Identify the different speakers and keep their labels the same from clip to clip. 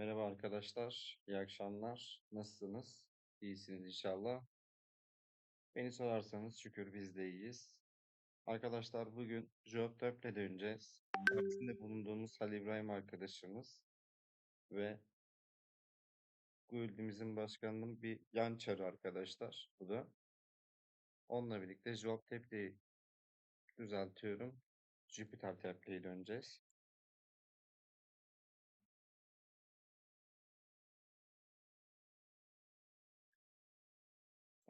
Speaker 1: Merhaba arkadaşlar, iyi akşamlar. Nasılsınız? İyisiniz inşallah. Beni sorarsanız şükür biz de iyiyiz. Arkadaşlar bugün Geotab'le döneceğiz. Partisinde bulunduğumuz Halil İbrahim arkadaşımız ve Guild'imizin başkanının bir yan çarı arkadaşlar bu da. Onunla birlikte Geotab'le düzeltiyorum. Jupiter Tab'le döneceğiz.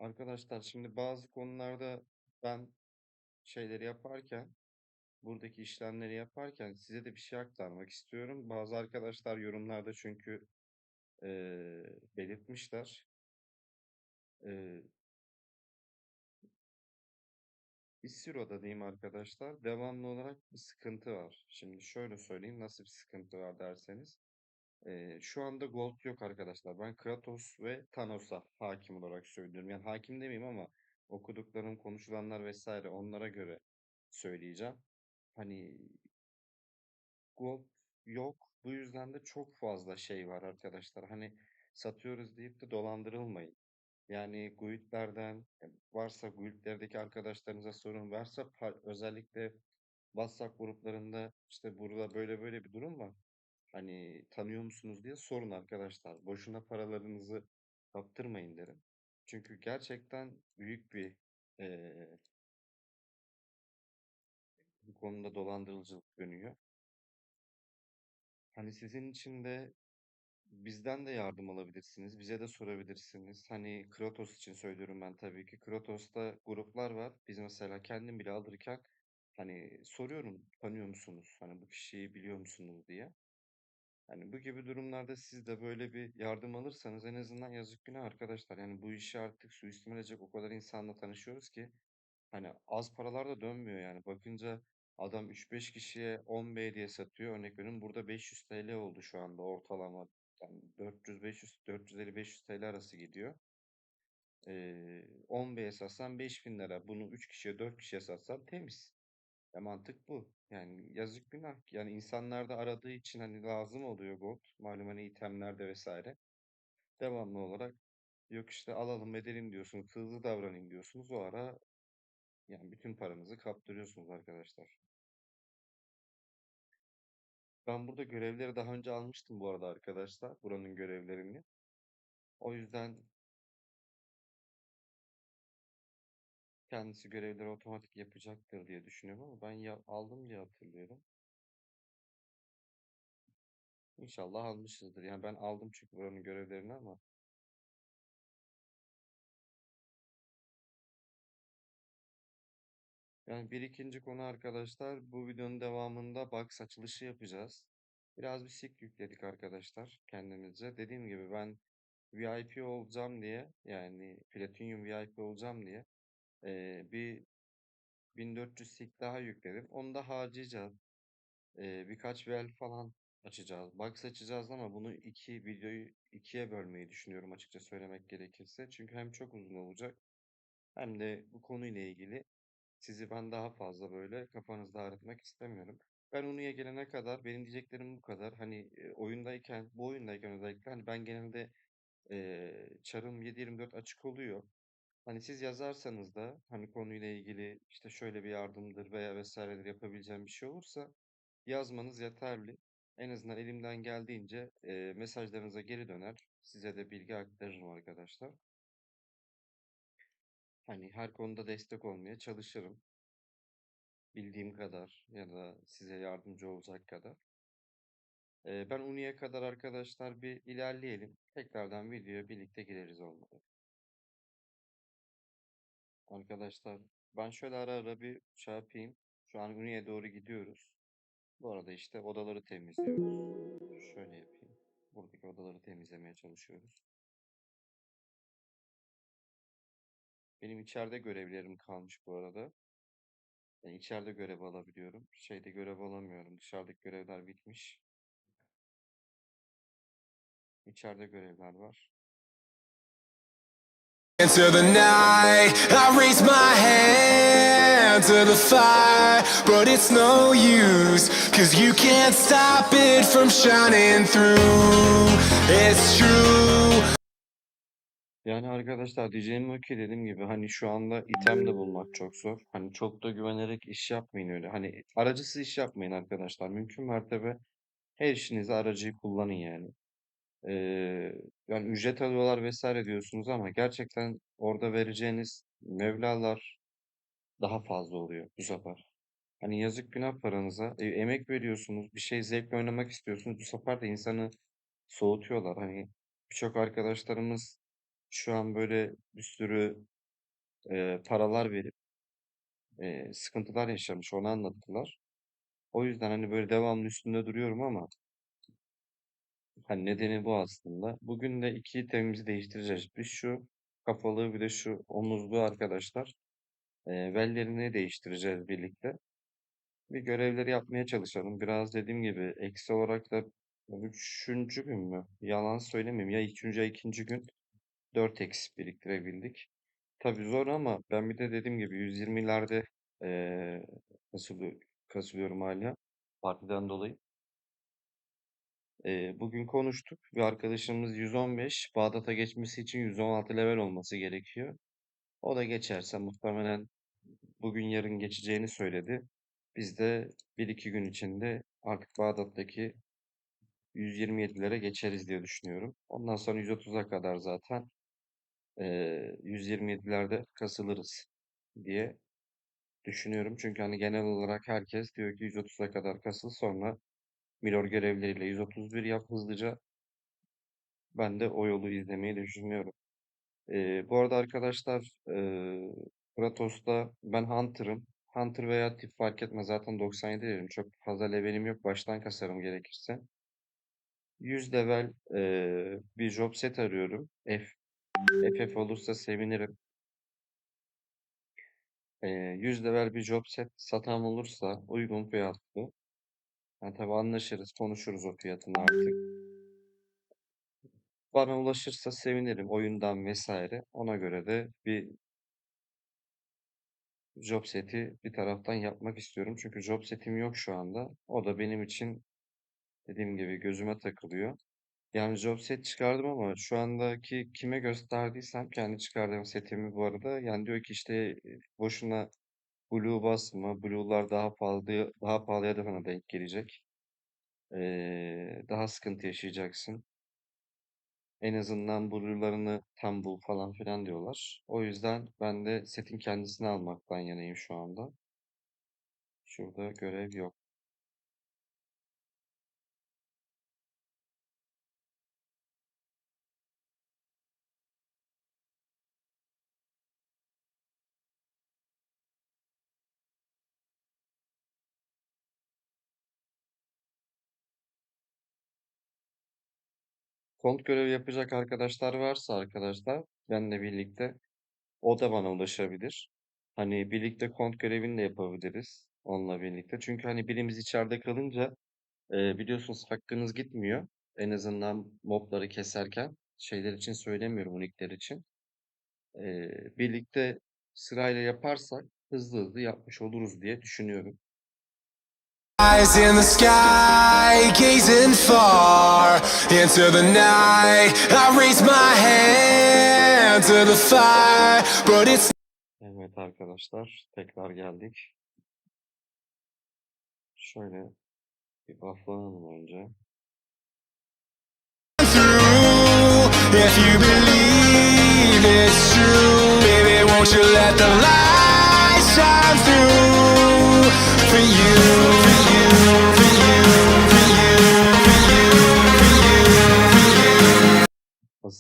Speaker 1: Arkadaşlar şimdi bazı konularda ben şeyleri yaparken, buradaki işlemleri yaparken size de bir şey aktarmak istiyorum. Bazı arkadaşlar yorumlarda çünkü eee, belirtmişler. Eee İstiro'da diyeyim arkadaşlar. Devamlı olarak bir sıkıntı var. Şimdi şöyle söyleyeyim nasıl bir sıkıntı var derseniz. Eee, şu anda Gold yok arkadaşlar. Ben Kratos ve Thanos'a hakim olarak söylüyorum. Yani hakim demeyeyim ama okuduklarım, konuşulanlar vesaire onlara göre söyleyeceğim. Hani Gold yok. Bu yüzden de çok fazla şey var arkadaşlar. Hani satıyoruz deyip de dolandırılmayın. Yani guildlerden e, varsa guildlerdeki arkadaşlarınıza sorun varsa özellikle WhatsApp gruplarında işte burada böyle böyle bir durum var. Hani tanıyor musunuz diye sorun arkadaşlar. Boşuna paralarınızı kaptırmayın derim. Çünkü gerçekten büyük bir eee, bu konuda dolandırıcılık dönüyor. Hani sizin için de bizden de yardım alabilirsiniz. Bize de sorabilirsiniz. Hani Kratos için söylüyorum ben tabii ki. Kratos'ta gruplar var. Biz mesela kendim bile alırken hani soruyorum tanıyor musunuz? Hani bu kişiyi biliyor musunuz diye. Hani bu gibi durumlarda siz de böyle bir yardım alırsanız en azından yazık günah arkadaşlar. Yani bu işi artık suistimal edecek o kadar insanla tanışıyoruz ki hani az paralar da dönmüyor yani. Bakınca adam 3-5 kişiye 10 B diye satıyor. Örnek veriyorum burada 500 TL oldu şu anda ortalama. Yani 400-500, 450-500 TL arası gidiyor. Ee, 10 B'ye satsan 5000 lira. Bunu 3 kişiye 4 kişiye satsan temiz. Ya mantık bu. Yani yazık günah. Yani insanlar da aradığı için hani lazım oluyor gold. Malum hani itemlerde vesaire. Devamlı olarak yok işte alalım edelim diyorsunuz. Hızlı davranayım diyorsunuz. O ara yani bütün paranızı kaptırıyorsunuz arkadaşlar. Ben burada görevleri daha önce almıştım bu arada arkadaşlar. Buranın görevlerini. O yüzden kendisi görevleri otomatik yapacaktır diye düşünüyorum ama ben ya aldım diye hatırlıyorum. İnşallah almışızdır. Yani ben aldım çünkü buranın görevlerini ama Yani bir ikinci konu arkadaşlar bu videonun devamında box açılışı yapacağız. Biraz bir sik yükledik arkadaşlar kendimize. Dediğim gibi ben VIP olacağım diye yani Platinum VIP olacağım diye eee, bir 1400 sik daha yükledim. Onu da harcayacağız. Eee, birkaç vel falan açacağız. Box açacağız ama bunu iki videoyu ikiye bölmeyi düşünüyorum açıkça söylemek gerekirse. Çünkü hem çok uzun olacak hem de bu konuyla ilgili sizi ben daha fazla böyle kafanızda ağrıtmak istemiyorum. Ben Unu'ya gelene kadar benim diyeceklerim bu kadar. Hani e, oyundayken, bu oyundayken özellikle hani ben genelde e, çarım 7/24 açık oluyor. Hani siz yazarsanız da hani konuyla ilgili işte şöyle bir yardımdır veya vesairedir yapabileceğim bir şey olursa yazmanız yeterli. En azından elimden geldiğince e, mesajlarınıza geri döner. Size de bilgi aktarırım arkadaşlar. Hani her konuda destek olmaya çalışırım. Bildiğim kadar ya da size yardımcı olacak kadar. Ee, ben Uni'ye kadar arkadaşlar bir ilerleyelim. Tekrardan videoya birlikte gireriz olmadı. Arkadaşlar ben şöyle ara ara bir şey yapayım. Şu an Uni'ye doğru gidiyoruz. Bu arada işte odaları temizliyoruz. Şöyle yapayım. Buradaki odaları temizlemeye çalışıyoruz. Benim içeride görevlerim kalmış bu arada. Yani içeride görev alabiliyorum. Şeyde görev alamıyorum. Dışarıdaki görevler bitmiş. İçeride görevler var.
Speaker 2: Into the night, I raise my hand to the fire, but it's no use, cause you can't stop it from shining through. It's true.
Speaker 1: Yani arkadaşlar diyeceğim o ki dediğim gibi hani şu anda item de bulmak çok zor. Hani çok da güvenerek iş yapmayın öyle. Hani aracısız iş yapmayın arkadaşlar. Mümkün mertebe her işinize aracıyı kullanın yani. Ee, yani ücret alıyorlar vesaire diyorsunuz ama gerçekten orada vereceğiniz mevlalar daha fazla oluyor bu sefer. Hani yazık günah paranıza. E, emek veriyorsunuz. Bir şey zevkle oynamak istiyorsunuz. Bu sefer de insanı soğutuyorlar. Hani birçok arkadaşlarımız şu an böyle bir sürü e, paralar verip e, sıkıntılar yaşamış. Onu anlattılar. O yüzden hani böyle devamlı üstünde duruyorum ama hani nedeni bu aslında. Bugün de iki itemimizi değiştireceğiz. Bir şu kafalı bir de şu omuzlu arkadaşlar. E, vellerini değiştireceğiz birlikte. Bir görevleri yapmaya çalışalım. Biraz dediğim gibi eksi olarak da üçüncü gün mü? Yalan söylemeyeyim. Ya üçüncü ya ikinci gün 4 eksi biriktirebildik. Tabii zor ama ben bir de dediğim gibi 120'lerde eee kasılı- kasılıyorum hala partiden dolayı. Eee, bugün konuştuk. Bir arkadaşımız 115, Bağdat'a geçmesi için 116 level olması gerekiyor. O da geçerse muhtemelen bugün yarın geçeceğini söyledi. Biz de 1-2 gün içinde artık Bağdat'taki 127'lere geçeriz diye düşünüyorum. Ondan sonra 130'a kadar zaten eee 127'lerde kasılırız diye düşünüyorum. Çünkü hani genel olarak herkes diyor ki 130'a kadar kasıl sonra Milor görevleriyle 131 yap hızlıca. Ben de o yolu izlemeyi düşünüyorum. Eee, bu arada arkadaşlar eee Kratos'ta ben Hunter'ım. Hunter veya tip fark etmez. Zaten 97 levelim. Çok fazla levelim yok. Baştan kasarım gerekirse. 100 level eee, bir job set arıyorum. F, FF olursa sevinirim. Eee 100 level bir job set satan olursa uygun fiyatlı. Yani tabii anlaşırız, konuşuruz o fiyatını artık. Bana ulaşırsa sevinirim oyundan vesaire. Ona göre de bir job seti bir taraftan yapmak istiyorum. Çünkü job setim yok şu anda. O da benim için dediğim gibi gözüme takılıyor. Yani job set çıkardım ama şu andaki kime gösterdiysem kendi çıkardığım setimi bu arada. Yani diyor ki işte e, boşuna blue basma. Blue'lar daha pahalı, daha pahalıya da sana denk gelecek. Ee, daha sıkıntı yaşayacaksın. En azından blue'larını tam bul falan filan diyorlar. O yüzden ben de setin kendisini almaktan yanayım şu anda. Şurada görev yok. Kont görevi yapacak arkadaşlar varsa arkadaşlar benle birlikte o da bana ulaşabilir. Hani birlikte kont görevini de yapabiliriz onunla birlikte. Çünkü hani birimiz içeride kalınca e, biliyorsunuz hakkınız gitmiyor. En azından mobları keserken şeyler için söylemiyorum unikler için. E, birlikte sırayla yaparsak hızlı hızlı yapmış oluruz diye düşünüyorum.
Speaker 2: Eyes in the sky, gazing far into the night. I raise my hand to the fire, but it's
Speaker 1: Evet arkadaşlar tekrar geldik. Şöyle bir bufflanalım önce.
Speaker 2: If you believe it's true, baby, won't you let the light shine through for you,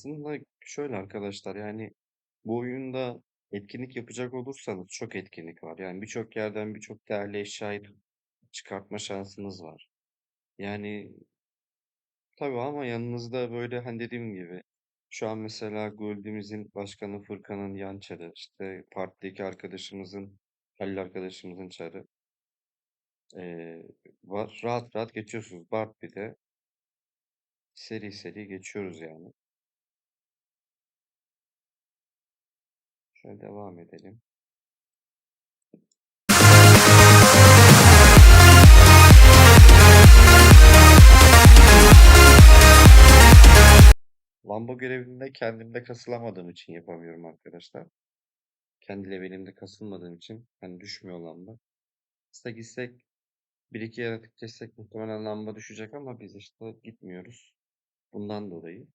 Speaker 1: Aslında şöyle arkadaşlar yani bu oyunda etkinlik yapacak olursanız çok etkinlik var. Yani birçok yerden birçok değerli eşyayı çıkartma şansınız var. Yani tabii ama yanınızda böyle hani dediğim gibi şu an mesela Gold'imizin başkanı Furkan'ın yan çarı, işte partideki arkadaşımızın Halil arkadaşımızın çarı eee. Rahat rahat geçiyorsunuz. Bart bir de seri seri geçiyoruz yani. Şöyle devam edelim. Lambo görevinde kendimde kasılamadığım için yapamıyorum arkadaşlar. Kendi levelimde kasılmadığım için hani düşmüyor lamba. Aslında gitsek bir iki yaratık kessek muhtemelen lamba düşecek ama biz işte gitmiyoruz. Bundan dolayı.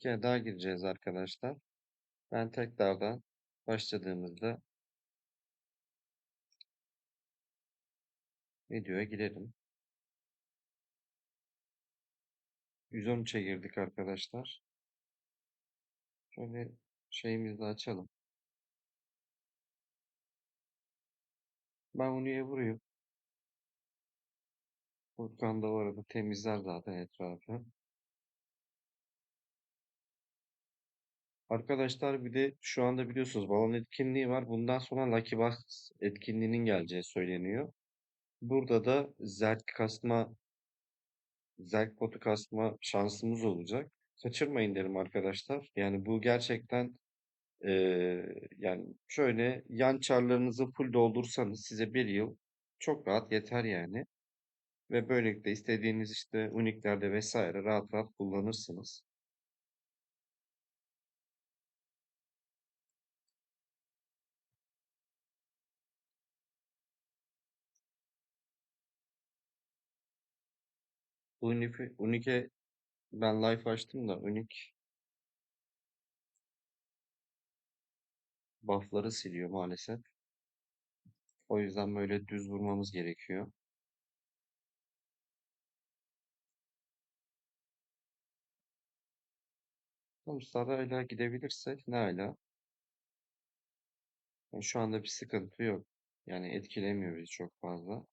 Speaker 1: Kere daha gireceğiz arkadaşlar. Ben tekrardan başladığımızda videoya girelim. 113'e girdik arkadaşlar. Şöyle şeyimizi açalım. Ben Uni'ye vuruyorum. Furkan da o arada temizler zaten etrafı. Arkadaşlar bir de şu anda biliyorsunuz balon etkinliği var. Bundan sonra Lucky Box etkinliğinin geleceği söyleniyor. Burada da zerk kasma zerk potu kasma şansımız olacak. Kaçırmayın derim arkadaşlar. Yani bu gerçekten eee, yani şöyle yan çarlarınızı full doldursanız size bir yıl çok rahat yeter yani. Ve böylelikle istediğiniz işte uniklerde vesaire rahat rahat kullanırsınız. Unique, Unique ben live açtım da Unique buff'ları siliyor maalesef. O yüzden böyle düz vurmamız gerekiyor. Tamam sarayla gidebilirsek ne ala. Yani şu anda bir sıkıntı yok. Yani etkilemiyor bizi çok fazla.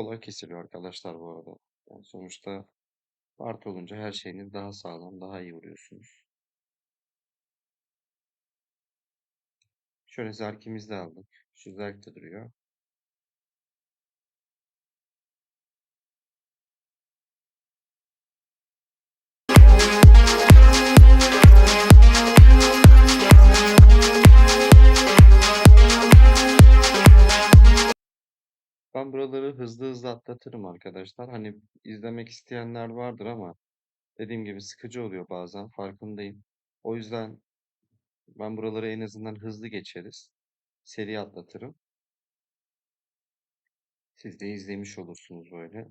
Speaker 1: Kolay kesiliyor arkadaşlar bu arada. Yani sonuçta Bart olunca her şeyiniz daha sağlam, daha iyi vuruyorsunuz. Şöyle zerkimizi de aldık. Şu zerk de duruyor. Ben buraları hızlı hızlı atlatırım arkadaşlar. Hani izlemek isteyenler vardır ama dediğim gibi sıkıcı oluyor bazen farkındayım. O yüzden ben buraları en azından hızlı geçeriz. Seri atlatırım. Siz de izlemiş olursunuz böyle.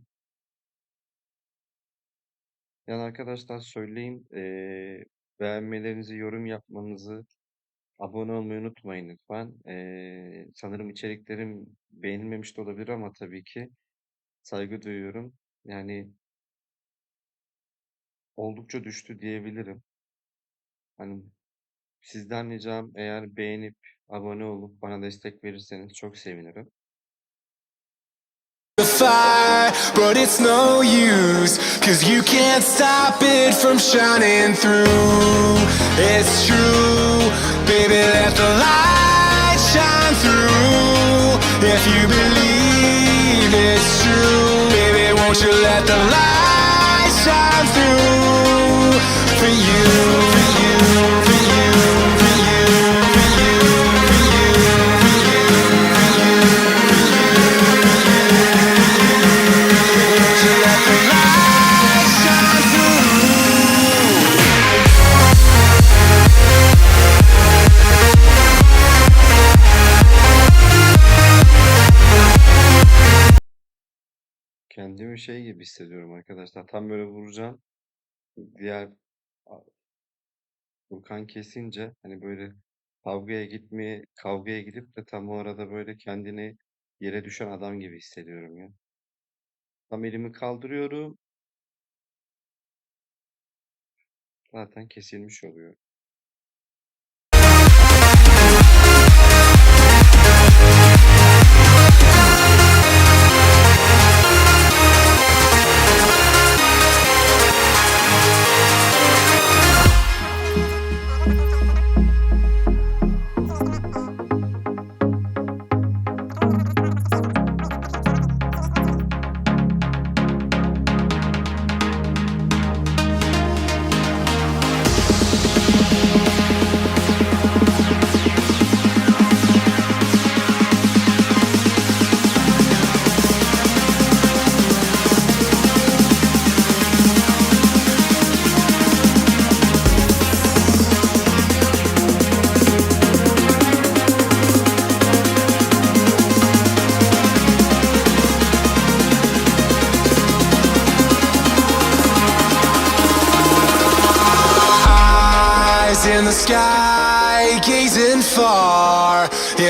Speaker 1: Yani arkadaşlar söyleyeyim eee, beğenmelerinizi, yorum yapmanızı, abone olmayı unutmayın lütfen. Eee, sanırım içeriklerim beğenilmemiş de olabilir ama tabii ki saygı duyuyorum. Yani oldukça düştü diyebilirim. Hani sizden ricam eğer beğenip abone olup bana destek verirseniz çok sevinirim.
Speaker 2: but it's no use. Cause you can't stop it from shining through. It's true, baby, let the light shine through. If you believe it's true, baby, won't you let the light shine through? For you,
Speaker 1: gibi hissediyorum arkadaşlar. Tam böyle vuracağım. Diğer Furkan kesince hani böyle kavgaya gitmeye, kavgaya gidip de tam o arada böyle kendini yere düşen adam gibi hissediyorum ya. Tam elimi kaldırıyorum. Zaten kesilmiş oluyor.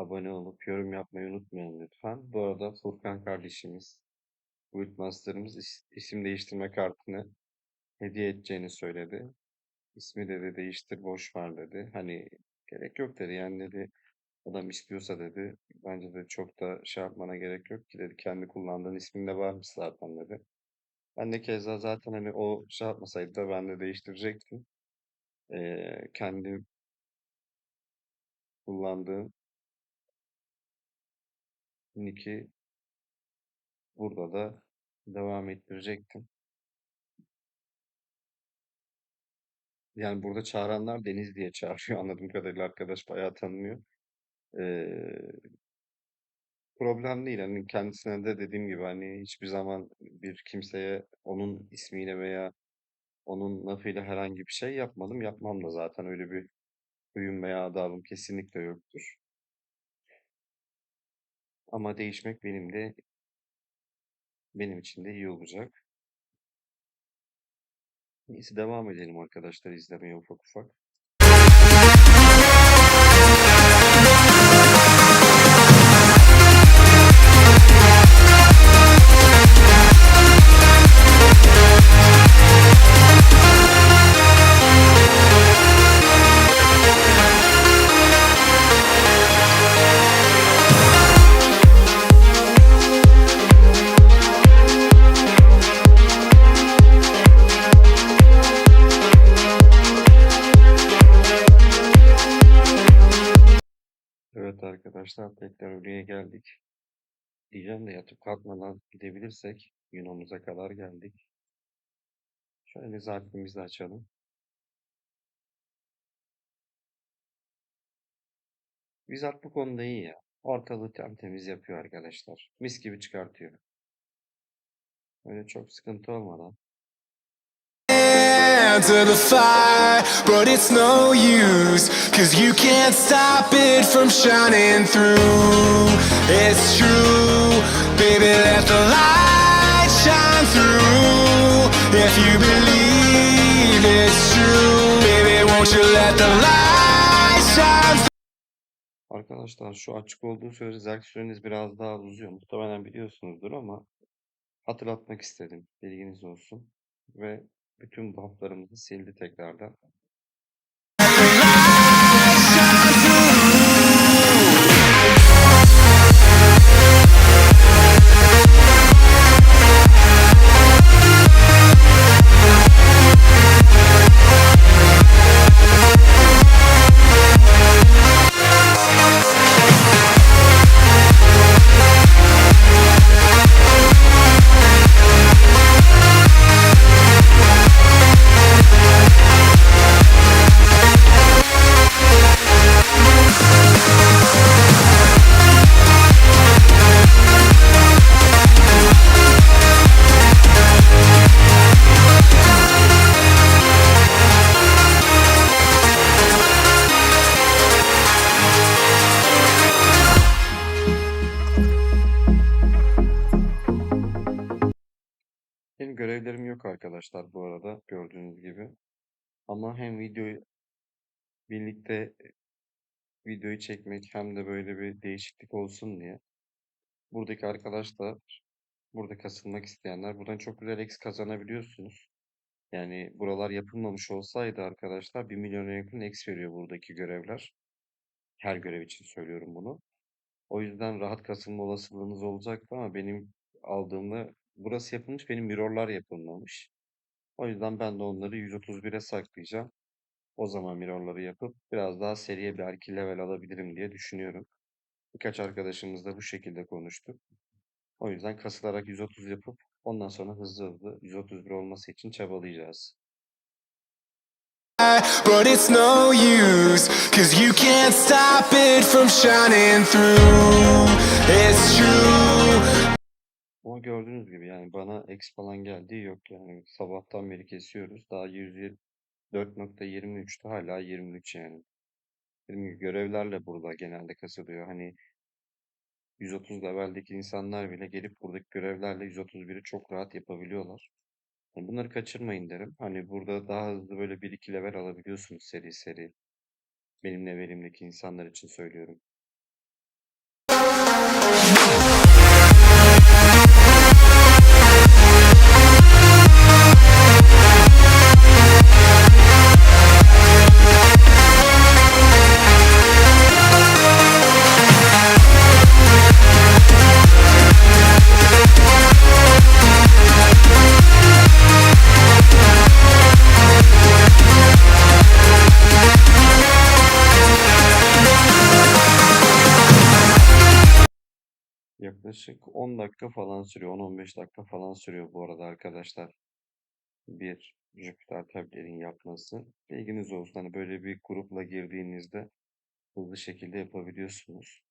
Speaker 1: abone olup yorum yapmayı unutmayın lütfen. Bu arada Furkan kardeşimiz, Build Master'ımız is- isim değiştirme kartını hediye edeceğini söyledi. İsmi dedi değiştir boş ver dedi. Hani gerek yok dedi yani dedi adam istiyorsa dedi. Bence de çok da şey yapmana gerek yok ki dedi. Kendi kullandığın isminde varmış zaten dedi. Ben de keza zaten hani o şey yapmasaydı da ben de değiştirecektim. Ee, kendi kullandığım nick'i burada da devam ettirecektim. Yani burada çağıranlar Deniz diye çağırıyor. Anladığım kadarıyla arkadaş bayağı tanınıyor. Ee, problem değil. Hani kendisine de dediğim gibi hani hiçbir zaman bir kimseye onun ismiyle veya onun lafıyla herhangi bir şey yapmadım. Yapmam da zaten öyle bir huyum veya adabım kesinlikle yoktur. Ama değişmek benim de benim için de iyi olacak. Neyse devam edelim arkadaşlar izlemeye ufak ufak. Arkadaşlar tekrar oraya geldik. Diyeceğim de yatıp kalkmadan gidebilirsek Yunamuza kadar geldik. Şöyle zarfımızı açalım. Wizard bu konuda iyi ya. Ortalığı temiz yapıyor arkadaşlar. Mis gibi çıkartıyor. Öyle çok sıkıntı olmadan.
Speaker 2: Hand to the fire, but it's no use, cause you can't stop it from shining through. It's true, baby, let the light shine through. If you believe it's true, baby, won't you let the light shine through?
Speaker 1: Arkadaşlar şu açık olduğu sürece zerk süreniz biraz daha uzuyor. Muhtemelen biliyorsunuzdur ama hatırlatmak istedim. Bilginiz olsun. Ve bütün bufflarımızı sildi tekrardan. Arkadaşlar bu arada gördüğünüz gibi. Ama hem videoyu birlikte videoyu çekmek hem de böyle bir değişiklik olsun diye. Buradaki arkadaşlar, burada kasılmak isteyenler buradan çok güzel X kazanabiliyorsunuz. Yani buralar yapılmamış olsaydı arkadaşlar 1 milyona yakın X veriyor buradaki görevler. Her görev için söylüyorum bunu. O yüzden rahat kasılma olasılığınız olacaktı ama benim aldığımda burası yapılmış, benim mirrorlar yapılmamış. O yüzden ben de onları 131'e saklayacağım. O zaman mirrorları yapıp biraz daha seriye belki level alabilirim diye düşünüyorum. Birkaç arkadaşımız da bu şekilde konuştu. O yüzden kasılarak 130 yapıp ondan sonra hızlı hızlı 131 olması için çabalayacağız.
Speaker 2: But it's no use, cause you can't stop it from shining through. It's true,
Speaker 1: Ama gördüğünüz gibi yani bana X falan geldiği yok yani. Sabahtan beri kesiyoruz. Daha 104.23'te hala 23 yani. Dediğim gibi görevlerle burada genelde kasılıyor. Hani 130 leveldeki insanlar bile gelip buradaki görevlerle 131'i çok rahat yapabiliyorlar. Yani bunları kaçırmayın derim. Hani burada daha hızlı böyle 1-2 level alabiliyorsunuz seri seri. Benim levelimdeki insanlar için söylüyorum. Yaklaşık 10 dakika falan sürüyor. 10-15 dakika falan sürüyor bu arada arkadaşlar. Bir Jupyter tablerin yapması. Bilginiz olsun. Hani böyle bir grupla girdiğinizde hızlı şekilde yapabiliyorsunuz.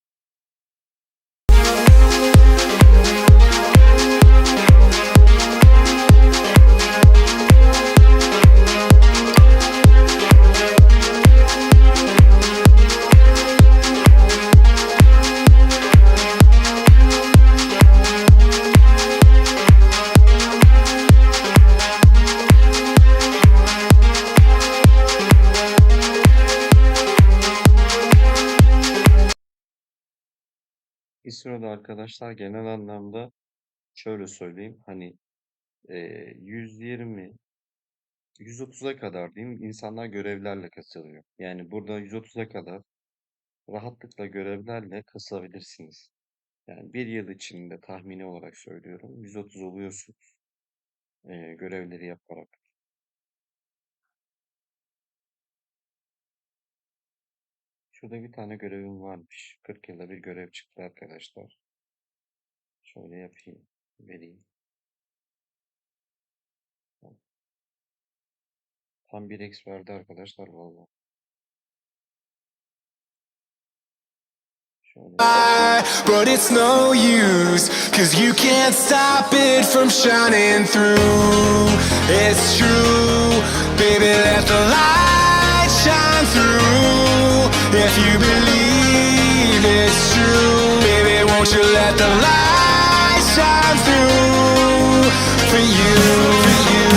Speaker 1: İsro'da arkadaşlar genel anlamda şöyle söyleyeyim. Hani eee 120 130'a kadar diyeyim insanlar görevlerle kasılıyor. Yani burada 130'a kadar rahatlıkla görevlerle kasabilirsiniz. Yani bir yıl içinde tahmini olarak söylüyorum 130 oluyorsunuz eee, görevleri yaparak. Şurada bir tane görevim varmış. 40 yılda bir görev çıktı arkadaşlar. Şöyle yapayım, vereyim. Tam bir X verdi arkadaşlar valla. Şöyle.
Speaker 2: But it's no use, cause you can't stop it from shining through. It's true, baby, let the light shine through. If you believe it's true, baby, won't you let the light shine through? For you, for you?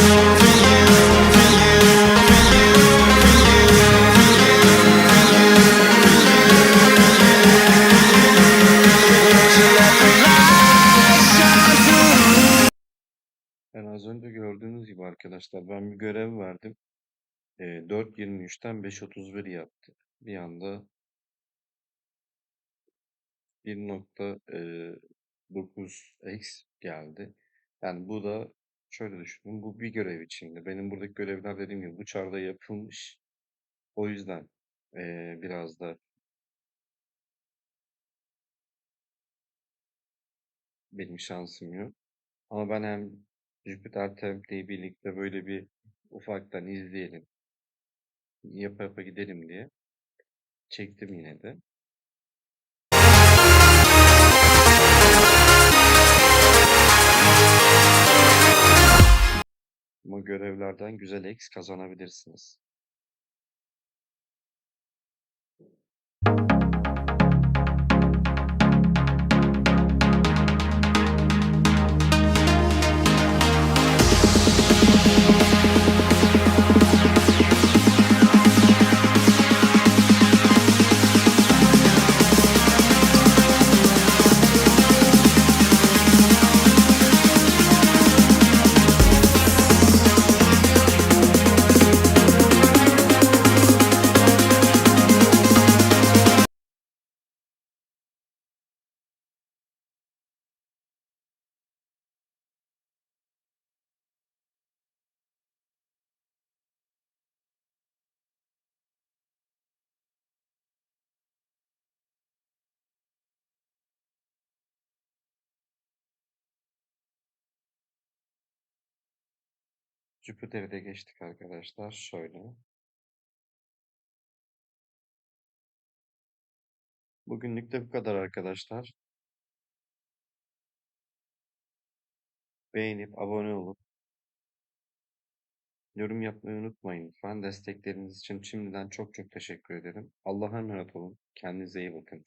Speaker 1: Yani az önce gördüğünüz gibi arkadaşlar ben bir görev verdim. E, 4.23'ten 5.31 yaptı. Bir anda 1.9x geldi. Yani bu da şöyle düşünün. Bu bir görev içinde. Benim buradaki görevler dediğim gibi bu çarda yapılmış. O yüzden e, biraz da benim şansım yok. Ama ben hem Jupyter Temple'yi birlikte böyle bir ufaktan izleyelim. Yapa yapa gidelim diye çektim yine de. Ama görevlerden güzel X kazanabilirsiniz. Jüpiter'i de geçtik arkadaşlar. Şöyle. Bugünlük de bu kadar arkadaşlar. beğenip abone olup yorum yapmayı unutmayın lütfen. Destekleriniz için şimdiden çok çok teşekkür ederim. Allah'a emanet olun. Kendinize iyi bakın.